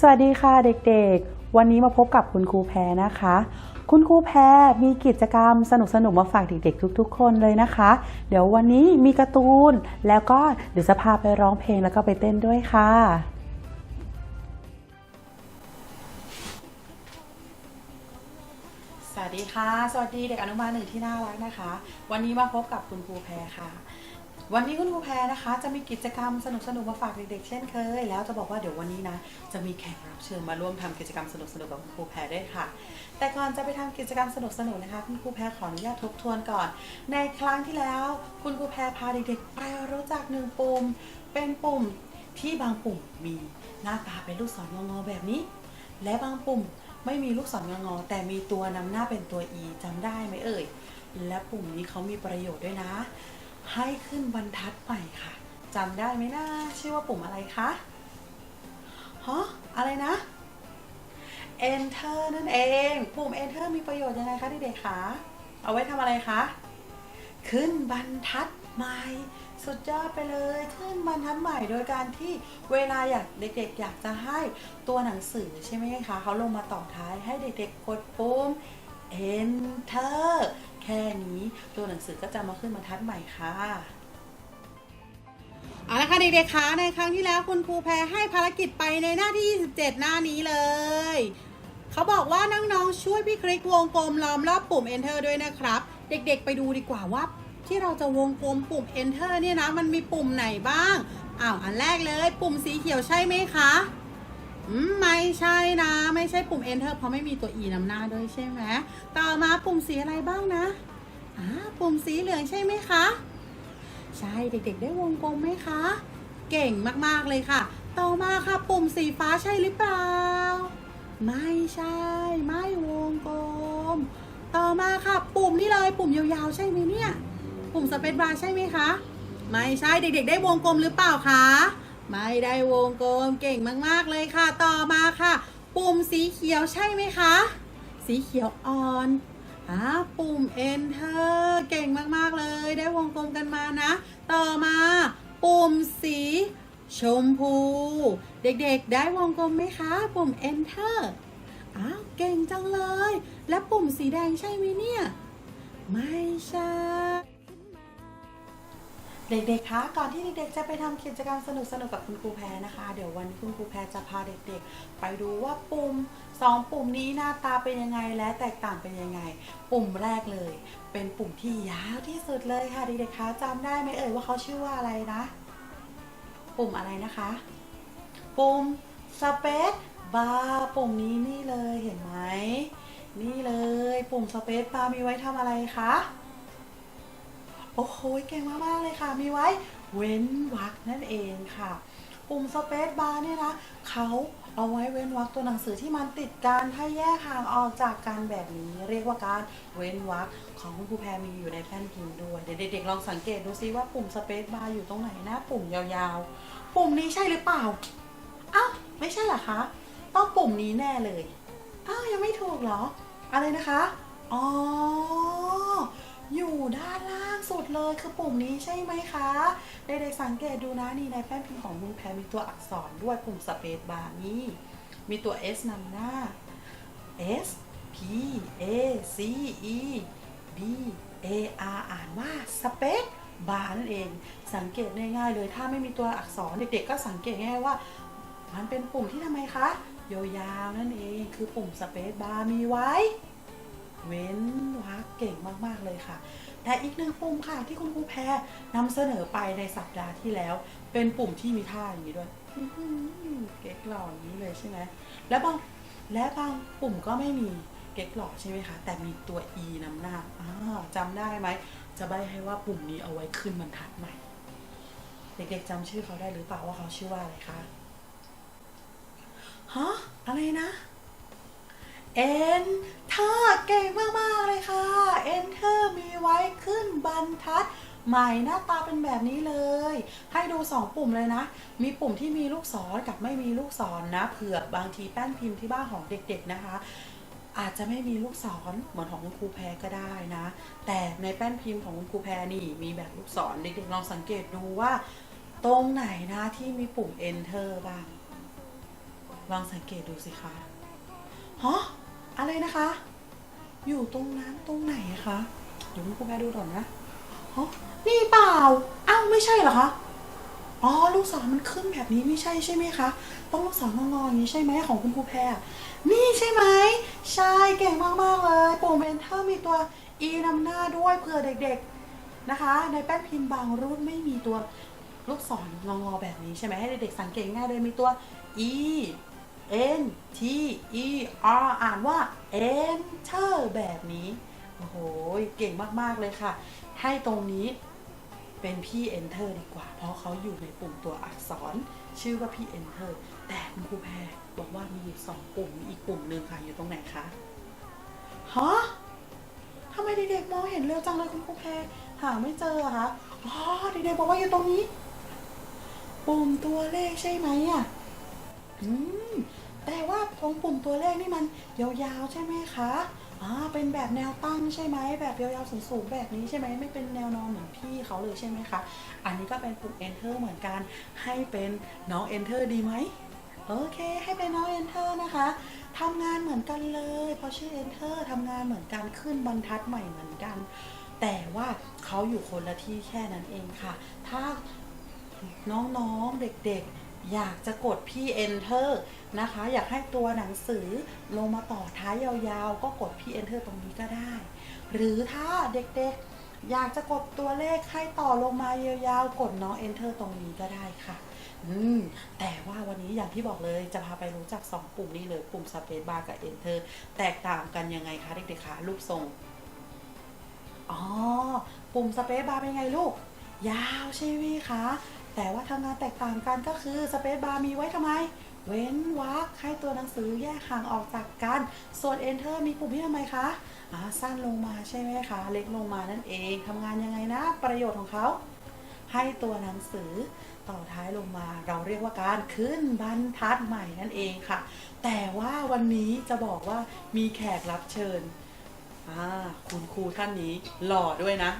สวัสดีค่ะเด็กๆ วันนี้มาพบกับคุณครูแพรนะคะ คุณครูแพรมีกิจกรรมสนุกๆมาฝากเด็กๆ ทุก ๆ คนเลยนะคะ เดี๋ยววันนี้มีการ์ตูน แล้วก็เดี๋ยวจะพาไปร้องเพลงแล้วก็ไปเต้นด้วยค่ะสวัสดีค่ะ สวัสดีเด็กอนุบาลหนึ่งที่น่ารักนะคะ วันนี้มาพบกับคุณครูแพรค่ะ วันนี้คุณครูแพรนะคะจะมีกิจกรรมสนุกๆมาฝากเด็กๆเช่นเคย แล้วจะบอกว่าเดี๋ยววันนี้นะจะมีแขกรับเชิญมาร่วมทำกิจกรรมสนุกๆกับคุณครูแพรด้วยค่ะ แต่ก่อนจะไปทำกิจกรรมสนุกๆนะคะคุณครูแพรขออนุญาตทบทวนก่อน ในครั้งที่แล้ว คุณครูแพรพาเด็กๆไปรู้จักหนึ่งปุ่ม เป็นปุ่มที่บางปุ่มมีหน้าตาเป็นลูกศรงอๆแบบนี้ และบางปุ่มไม่มีลูกศรงงอๆแต่มีตัวนำหน้าเป็นตัว e จำได้ไหมเอ่ยและปุ่มนี้เขามีประโยชน์ด้วยนะ ให้ขึ้นบรรทัดใหม่ค่ะจำได้ไหมนะชื่อว่าปุ่มอะไรคะฮะอะไรนะ enter นั่นเอง ปุ่ม enter มีประโยชน์ยังไงคะเด็กๆคะเอาไว้ทำอะไรคะ ขึ้นบรรทัดใหม่สุดยอดไปเลยขึ้นบรรทัดใหม่โดยการที่เวลาอยากเด็กๆ อยากจะให้ตัวหนังสือใช่ไหมคะเขาลงมาต่อท้ายให้เด็กๆกดปุ่ม enter ค่นี้ตัวหนังสือก็จะมาขึ้นบรรทัดใหม่ค่ะเอาละค่ะเด็กๆคะในครั้งที่แล้วคุณครูแพรให้ภารกิจไปในหน้าที่ 27 หน้านี้เลย เขาบอกว่าน้องๆช่วยพี่คลิกวงกลมล้อมรอบปุ่ม enter ด้วยนะครับ เด็กๆ ไปดูดีกว่าว่า ที่เราจะวงกลมปุ่ม enter เนี่ยนะมันมีปุ่มไหนบ้างอ้าวอันแรกเลย ปุ่มสีเขียวใช่ไหมคะ อืมไม่ใช่นะ ไม่ใช่ปุ่ม enter เพราะไม่มีตัว e นำหน้าด้วยใช่ไหมต่อมาปุ่มสีอะไรบ้างนะอ่าปุ่มสีเหลืองใช่ไหมคะ ใช่เด็กๆ ได้วงกลมไหมคะ เก่งมากๆเลยค่ะ ต่อมาค่ะปุ่มสีฟ้าใช่หรือเปล่า ไม่ใช่ ไม่วงกลม ต่อมาค่ะ ปุ่มนี่เลยปุ่มยาวๆ ใช่ไหมเนี่ย ปุ่มสเปซบาร์ใช่ไหมคะ ไม่ใช่เด็กๆ ได้วงกลมหรือเปล่าคะ ไม่ได้วงกลมเก่งมาก ๆ เลยค่ะ ต่อมาค่ะ ปุ่มสีเขียวใช่ไหมคะ สีเขียวอ่อนอ่าปุ่ม enter เก่งมาก ๆ เลย ได้วงกลมกันมานะ ต่อมา ปุ่มสีชมพู เด็ก ๆ ได้วงกลมไหมคะ ปุ่ม enter อ้าวเก่งจังเลย และปุ่มสีแดงใช่ไหมเนี่ย ไม่ใช่ เด็กๆ คะ ก่อนที่เด็กๆ จะไปทำกิจกรรมสนุกๆกับคุณครูแพรนะคะ เดี๋ยววันนี้คุณครูแพรจะพาเด็กๆ ไปดูว่าปุ่มสองปุ่มนี้หน้าตาเป็นยังไงและแตกต่างเป็นยังไง ปุ่มแรกเลย เป็นปุ่มที่ยาวที่สุดเลยค่ะเด็กๆ คะจำได้ไหมเอ่ยว่าเขาชื่อว่าอะไรนะ ปุ่มอะไรนะคะ ปุ่ม space bar ปุ่มนี้นี่เลยเห็นไหม นี่เลย ปุ่ม space bar มีไว้ทำอะไรคะ โอ้โหเก่งมากๆเลยค่ะ มีไว้เว้นวรรคนั่นเองค่ะ ปุ่ม Space Bar เนี่ยนะเขาเอาไว้เว้นวรรคตัวหนังสือที่มันติดกันถ้าแยกห่างออกจากกันแบบนี้ เรียกว่าการเว้นวรรคของคุณครูแพรมีอยู่ในแผ่นพิมพ์ด้วยเดี๋ยวเด็กๆลองสังเกตดูซิว่าปุ่ม Space Bar อยู่ตรงไหนนะปุ่มยาวๆ ปุ่มนี้ใช่หรือเปล่าอ้าวไม่ใช่เหรอคะต้องปุ่มนี้แน่เลยอ้าวยังไม่ถูกเหรอ อะไรนะคะอ๋อ อยู่ด้านล่างสุดเลยคือปุ่มนี้ใช่ไหมคะเด็กๆสังเกตดูนะนี่ในแป้นพิมพ์ของคุณแพรมีตัวอักษรด้วยปุ่มสเปซบาร์นี่มีตัว S นำหน้า S P A C E B A R อ่านว่าสเปซบาร์นั่นเอง สังเกตง่ายๆเลยถ้าไม่มีตัวอักษรเด็กๆก็สังเกตง่ายว่า มันเป็นปุ่มที่ทำไมคะยาวๆนั่นเองคือปุ่มสเปซบาร์มีไว้ เว้นวรรคเก่งมากๆเลยค่ะแต่อีกหนึ่งปุ่มค่ะที่คุณครูแพรนำเสนอไปในสัปดาห์ที่แล้ว เป็นปุ่มที่มีท่าอย่างนี้ด้วยเก๊กหล่ออย่างนี้เลยใช่ไหมและบางและบางปุ่มก็ไม่มีเก๊กหล่อใช่ไหมคะ แต่มีตัว e นำหน้าจำได้ไหม จะใบให้ว่าปุ่มนี้เอาไว้ขึ้นบรรทัดใหม่ เด็กๆจำชื่อเขาได้หรือเปล่าว่าเขาชื่อว่าอะไรคะฮะอะไรนะ N Enter เก่งมาก ๆ เลยค่ะ Enter มีไว้ขึ้นบรรทัดใหม่หน้าตาเป็นแบบนี้เลย ให้ดู 2 ปุ่มเลยนะ มีปุ่มที่มีลูกศรกับไม่มีลูกศรนะ เผื่อบางทีแป้นพิมพ์ที่บ้านของเด็ก ๆ นะคะ อาจจะไม่มีลูกศรเหมือนของคุณครูแพรก็ได้นะ แต่ในแป้นพิมพ์ของคุณครูแพรนี่มีแบบลูกศรเด็กๆลองสังเกตดูว่า ตรงไหนนะที่มีปุ่ม enter บ้างลองสังเกตดูสิคะฮะ อะไรนะคะ อยู่ตรงนั้นตรงไหนอะคะ เดี๋ยวคุณแพรดูก่อนนะฮะนี่เปล่าอ้าวไม่ใช่เหรอคะ อ๋อลูกศรมันขึ้นแบบนี้ไม่ใช่ใช่ไหมคะ ต้องลูกศรงอๆอย่างนี้ใช่ไหมของคุณครูแพรนี่ใช่ไหมใช่เก่งมากๆเลยปุ่ม enter มีตัว e นำหน้าด้วยเผื่อเด็กๆนะคะ ในแป้นพิมพ์บางรุ่นไม่มีตัวลูกศรงองอๆแบบนี้ใช่ไหมให้เด็กๆสังเกตง่ายเลยมีตัว e n t e r อ่านว่า enter แบบนี้ โอ้โห เก่งมาก ๆ เลยค่ะ ให้ตรงนี้เป็นพี่ enter ดีกว่า เพราะเขาอยู่ในปุ่มตัวอักษร ชื่อว่าพี่ enter แต่คุณครูแพรบอกว่ามีอยู่สองปุ่มมีอีกปุ่มหนึ่งค่ะ อยู่ตรงไหนคะฮะทำไมเด็กๆมองเห็นเร็วจังเลยคุณครูแพรหาไม่เจออะคะอ๋อเด็กๆบอกว่าอยู่ตรงนี้ ปุ่มตัวเลขใช่ไหมอะอืม แต่ว่าตรงปุ่มตัวเลขนี่มันยาวๆใช่ไหมคะอ่าเป็นแบบแนวตั้งใช่ไหมแบบยาวๆสูงๆแบบนี้ใช่ไหมไม่เป็นแนวนอนเหมือนพี่เขาเลยใช่ไหมคะ อันนี้ก็เป็นปุ่ม enter เหมือนกันให้เป็นน้อง enter ดีไหมโอเค ให้เป็นน้อง enter นะคะทำงานเหมือนกันเลยพราะชื่อ enter ทำงานเหมือนกันขึ้นบรรทัดใหม่เหมือนกัน แต่ว่าเขาอยู่คนละที่แค่นั้นเองค่ะ ถ้าน้องๆเด็กๆ อยากจะกดพี่ enter นะคะ อยากให้ตัวหนังสือลงมาต่อท้ายยาวๆ ก็กดพี่ enter ตรงนี้ก็ได้ หรือถ้าเด็กๆ อยากจะกดตัวเลขให้ต่อลงมายาวๆ กดน้อง enter ตรงนี้ก็ได้ค่ะอืมแต่ว่าวันนี้อย่างที่บอกเลยจะพาไปรู้จัก 2 ปุ่มนี้เลย ปุ่ม space bar กับ enter แตกต่างกันยังไงคะเด็กๆคะรูปทรง อ๋อ ปุ่ม space bar เป็นไงลูก ยาวใช่ไหมคะ แต่ว่าทำงานแตกต่างกันก็คือ space bar มีไว้ทำไม เว้นวรรคให้ตัวหนังสือแยกห่างออกจากกัน ส่วน enter มีปุ่มที่ทำไมคะอ่าสั้นลงมาใช่ไหมคะ เล็กลงมานั่นเองทำงานยังไงนะ ประโยชน์ของเขาให้ตัวหนังสือต่อท้ายลงมาเราเรียกว่าการขึ้นบรรทัดใหม่นั่นเองค่ะ แต่ว่าวันนี้จะบอกว่ามีแขกรับเชิญอ่า คุณครูท่านนี้หล่อด้วยนะ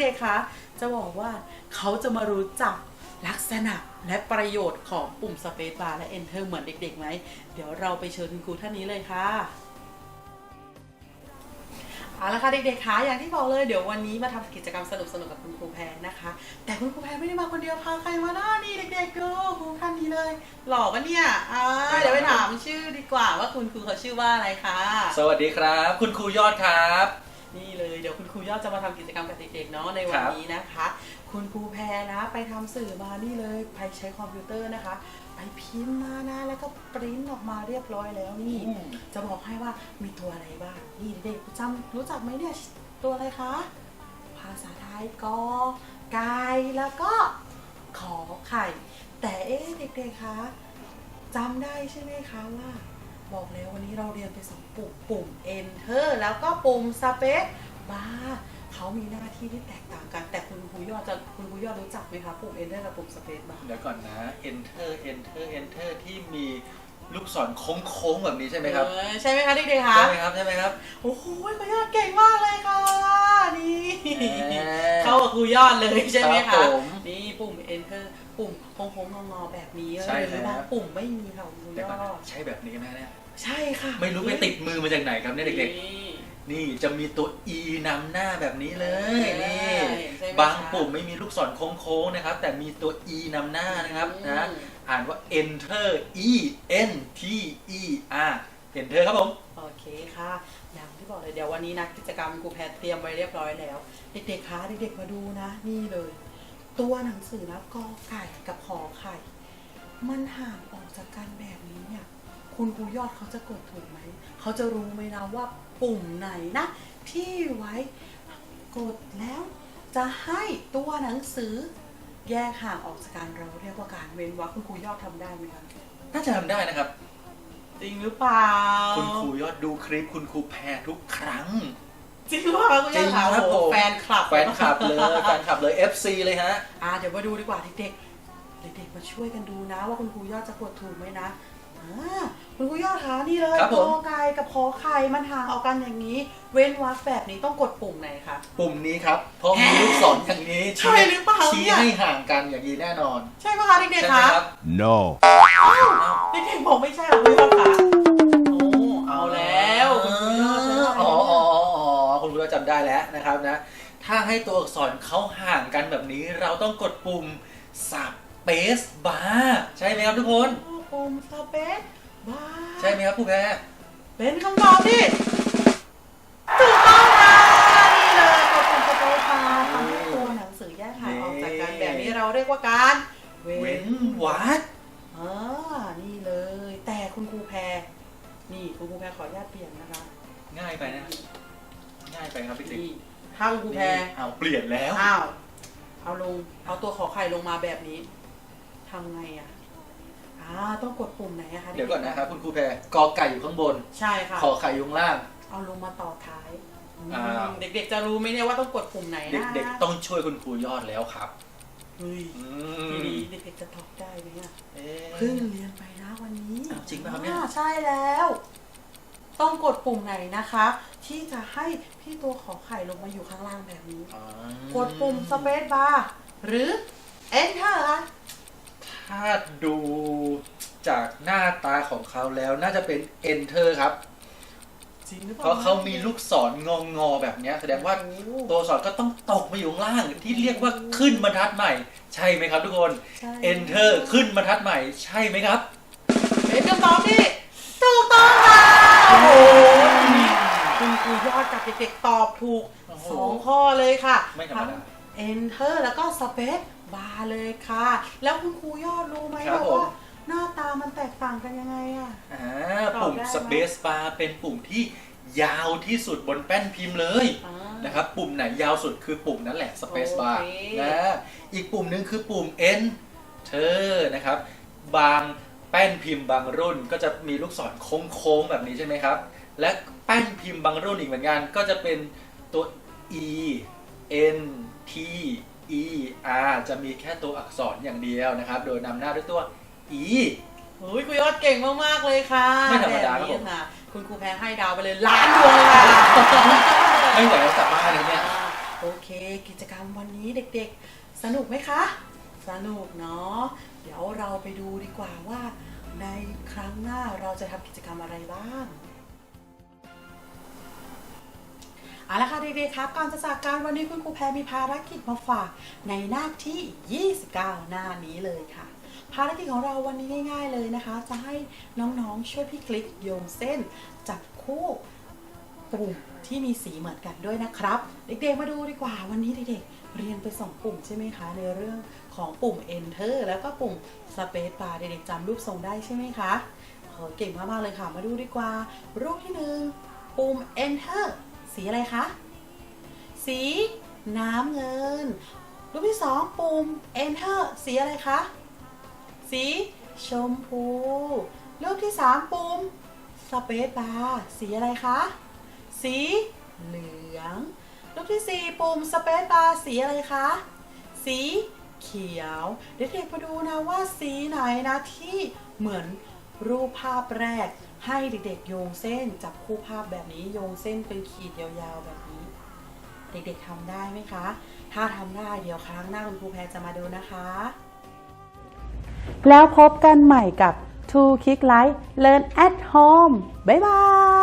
เด็กๆคะจะบอกว่าเขาจะมารู้จักลักษณะและประโยชน์ของปุ่ม Space Bar และ Enter เหมือนเด็กๆไหม เดี๋ยวเราไปเชิญคุณครูท่านนี้เลยค่ะเอาละค่ะเด็กๆคะอย่างที่บอกเลยเดี๋ยววันนี้มาทำกิจกรรมสนุกๆกับคุณครูแพรนะคะ แต่คุณครูแพรไม่ได้มาคนเดียวพาใครมาหน้านี่เด็กๆดูครูท่านนี้เลยหล่อปะเนี่ยอ่าเดี๋ยวไปถามชื่อดีกว่าว่าคุณครูเขาชื่อว่าอะไรคะสวัสดีครับ คุณครูยอดครับ นี่เลยเดี๋ยวคุณครูยอดจะมาทำกิจกรรมกับเด็กๆเนาะในวันนี้นะคะ คุณครูแพรนะ ไปทำสื่อมานี่เลยไปใช้คอมพิวเตอร์นะคะ ไปพิมพ์มานะแล้วก็ปริ้นออกมาเรียบร้อยแล้วนี่ อืม จะบอกให้ว่ามีตัวอะไรบ้างนี่เด็กๆจำรู้จักไหมเนี่ยตัวอะไรคะ ภาษาไทยกอไก่แล้วก็ขอไข่ แต่เอ๊ะเด็กๆคะจำได้ใช่ไหมคะว่า บอกแล้ววันนี้เราเรียนไปสองปุ่มปุ่ม enter แล้วก็ปุ่ม space bar เขามีหน้าที่ที่แตกต่างกัน แต่คุณครูยอดจะคุณครูยอดรู้จักไหมคะปุ่ม enter กับปุ่ม space bar เดี๋ยวก่อนนะ enter enter enter ที่มีลูกศรโค้งๆแบบนี้ใช่ไหมครับ เออใช่ไหมคะเด็กๆคะใช่ไหมครับใช่ไหมครับโอ้โหครูยอดเก่งมากเลยค่ะนี่แหมเข้ากับครูยอดเลยใช่ไหมครัคะบผม นี่ปุ่ม enter ปุ่มโค้งๆงอๆแบบนี้ใช่หรือบางแล้วปุ่มไม่มีค่ะครูเดี๋ยวยก่อนอนะดใช้แบบนี้ไหมเนี่ย ใช่ค่ะไม่รู้ไปติดมือมาจากไหนครับเนี่ยเด็กนี่ๆนี่จะมีตัว e นำหน้าแบบนี้เลยนี่ ใช่ไหมคะบางปุ่มไม่มีลูกศรโค้งๆนะครับ แต่มีตัว e นำหน้านะครับนะ อืมอ่านว่า enter e n t e r enter ครับผม โอเคค่ะ อย่างที่ที่บอกเลยเดี๋ยววันนี้นะกิจกรรมครูแพรเตรียมไว้เรียบร้อยแล้ว เด็กๆคะเด็กๆมาดูนะ นี่เลย ตัวหนังสือนะกอไก่กับขอไข่ มันห่างออกจากกันแบบนี้เนี่ย คุณครูยอดเขาจะกดถูกไหม เขาจะรู้ไหมนะว่าปุ่มไหนนะ ที่ไว้กดแล้วจะให้ตัวหนังสือแยกห่างออกจากกันเราเรียกว่าการเว้นวรรคคุณครูยอดทำได้ไหมคะน่าจะทำได้นะครับ จริงหรือเปล่า คุณครูยอดดูคลิปคุณครูแพรทุกครั้ง จริงหรือเปล่าคุณยอดคะจริงครับโอ้โหผม แฟนคลับแฟนคลับเลยแฟนคลับเลย FC เลยฮะ อ่าเดี๋ยวมาดูดีกว่าเด็กๆเด็กๆมาช่วยกันดูนะ ว่าคุณครูยอดจะกดถูกไหมนะอ่าคุณครูยอดคะนี่เลยครับกผมอไก่กับขอไข่มันห่างออกกันอย่างนี้ เว้นวรรคแบบนี้ต้องกดปุ่มไหนคะ ปุ่มนี้ครับเพราะมีลูกศรอย่างนี้ใช่หรือเปล่าชี้เนี่ย ให้ห่างกันอย่างนี้แน่นอนใช่ไหมคะเด็กใช่ๆไหมคะครับ No. เด็กๆบอกไม่ใช่เหรอคุณยอดคะ นะครับนะ ถ้าให้ตัวอักษรเขาห่างกันแบบนี้ เราต้องกดปุ่ม space bar ใช่ไหมครับทุกคน ปุ่มสเปซบาร์ใช่ไหมครับผู้แพ้เป็นคำตอบที่ถูกต้องค่ะนี่เลยกดปุ่มสเปซบาร์ทำให้ตัวหนังสือแยกห่างออกจากกันแบบนี้เราเรียกว่าการเว้นวรรคอ่านี่เลย แต่คุณครูแพรนี่คุณครูแพรขออนุญาตเปลี่ยนนะคะ ง่ายไปนะ ง่ายไปครับพี่ติ๊กนี่ถ้าคุณครูแพรเอาเปลี่ยนแล้วอ้าวเอาลงเอาตัวขอไข่ลงมาแบบนี้ทำไงอะอ่าต้องกดปุ่มไหนอะคะเดี๋ยวก่อนนะครับคุณครูแพรกอไก่อยู่ข้างบน ใช่ค่ะขอไข่อยู่ข้างล่าง เอาลงมาต่อท้ายอืมอ้าวเด็กๆจะรู้ไหมเนี่ยว่าต้องกดปุ่มไหนนะเด็กๆต้องช่วยคุณครูยอดแล้วครับเฮ้ยอืทีมนี้เด็กๆจะตอบได้ไหมอะเอ๊ะเพิ่งเรียนไปนะวันนี้อ้าวจริงป่ะครับเนี่ย อ่าใช่แล้ว ต้องกดปุ่มไหนนะคะ ที่จะให้พี่ตัวขอไข่ลงมาอยู่ข้างล่างแบบนี้ อ๋อกดปุ่มสเปซบาร์หรือ Enter คะถ้าดูจากหน้าตาของเขาแล้วน่าจะเป็น enter ครับ จริงหรือเปเพล่าราะเขามีลูกศรงองอๆแบบเนี้ยแสดงว่าโอ้ตัวอักษรก็ต้องตกมาอยู่ข้างล่างที่เรียกว่าขึ้นบรรทัดใหม่ ใช่ไหมครับทุกคน ใช่ enter ขึ้นบรรทัดใหม่ ใช่ไหมครับ เป็นคำตอบที่ถูกต้องค่ะ โอ้โหทีนี้คุณครูยอดกับเด็กๆตอบถูกโอ้โหสองข้อเลยค่ะไม่ธรรมดาทั้ง Enter แล้วก็ Space Bar เลยค่ะ แล้วคุณครูยอดรู้ไหมครับว่าผมหน้าตามันแตกต่างกันยังไงอะ อ่าตอบปุ่ม ได้ไหม space bar เป็นปุ่มที่ยาวที่สุดบนแป้นพิมพ์เลยอ่านะครับปุ่มไหนยาวสุดคือปุ่มนั้นแหละ space bar โอเค นะอีกปุ่มหนึงคือปุ่ม enter นะครับ บางแป้นพิมพ์บางรุ่นก็จะมีลูกศรโค้งๆแบบนี้ใช่ไหมครับ และแป้นพิมพ์บางรุ่นอีกเหมือนกันก็จะเป็นตัว e n t e r จะมีแค่ตัวอักษรอย่างเดียวนะครับ โดยนำหน้าด้วยตัว e โอ้ยครูยอดเก่งมากๆเลยค่ะไม่ธรรมดาครับผมแนี้ค่ะคุณครูแพรให้ดาวไปเลยล้านดวงเลยค่ะไม่ไหวแล้วกลับบ้านเลยเนี่ยอ่าโอเค กิจกรรมวันนี้เด็กๆ สนุกไหมคะ สนุกเนาะ เดี๋ยวเราไปดูดีกว่าว่า ในครั้งหน้าเราจะทำกิจกรรมอะไรบ้างเอาละค่ะเด็กๆครับก่อนจะจากการวันนี้คุณครูแพรมีภารกิจมาฝากในหน้าที่ 29 หน้านี้เลยค่ะ ภารกิจของเราวันนี้ง่าย ๆเลยนะคะ จะให้น้องๆช่วยพี่คลิกโยงเส้นจับคู่ปุ่มที่มีสีเหมือนกันด้วยนะครับ เด็กๆมาดูดีกว่าวันนี้เด็กๆเรียนไปสองปุ่มใช่ไหมคะ ในเรื่อง ของปุ่ม enter แล้วก็ปุ่ม space bar เด็กๆจำรูปทรงได้ใช่ไหมคะเออเก่งมากๆเลยค่ะ มาดูดีกว่า รูปที่หนึ่งปุ่ม enter สีอะไรคะ สีน้ำเงิน รูปที่สองปุ่ม enter สีอะไรคะ สีชมพู รูปที่สามปุ่ม space bar สีอะไรคะ สีเหลือง รูปที่สี่ปุ่ม space bar สีอะไรคะ สี เขียว เด็กๆมาดูนะว่าสีไหนนะที่เหมือนรูปภาพแรก ให้เด็กๆโยงเส้นจับคู่ภาพแบบนี้โยงเส้นเป็นขีดยาวๆแบบนี้ เด็กๆทำได้ไหมคะ ถ้าทำได้เดี๋ยวครั้งหน้าคุณครูแพรจะมาดูนะคะ แล้วพบกันใหม่กับ Two Kick Life Learn at Home บ๊ายบาย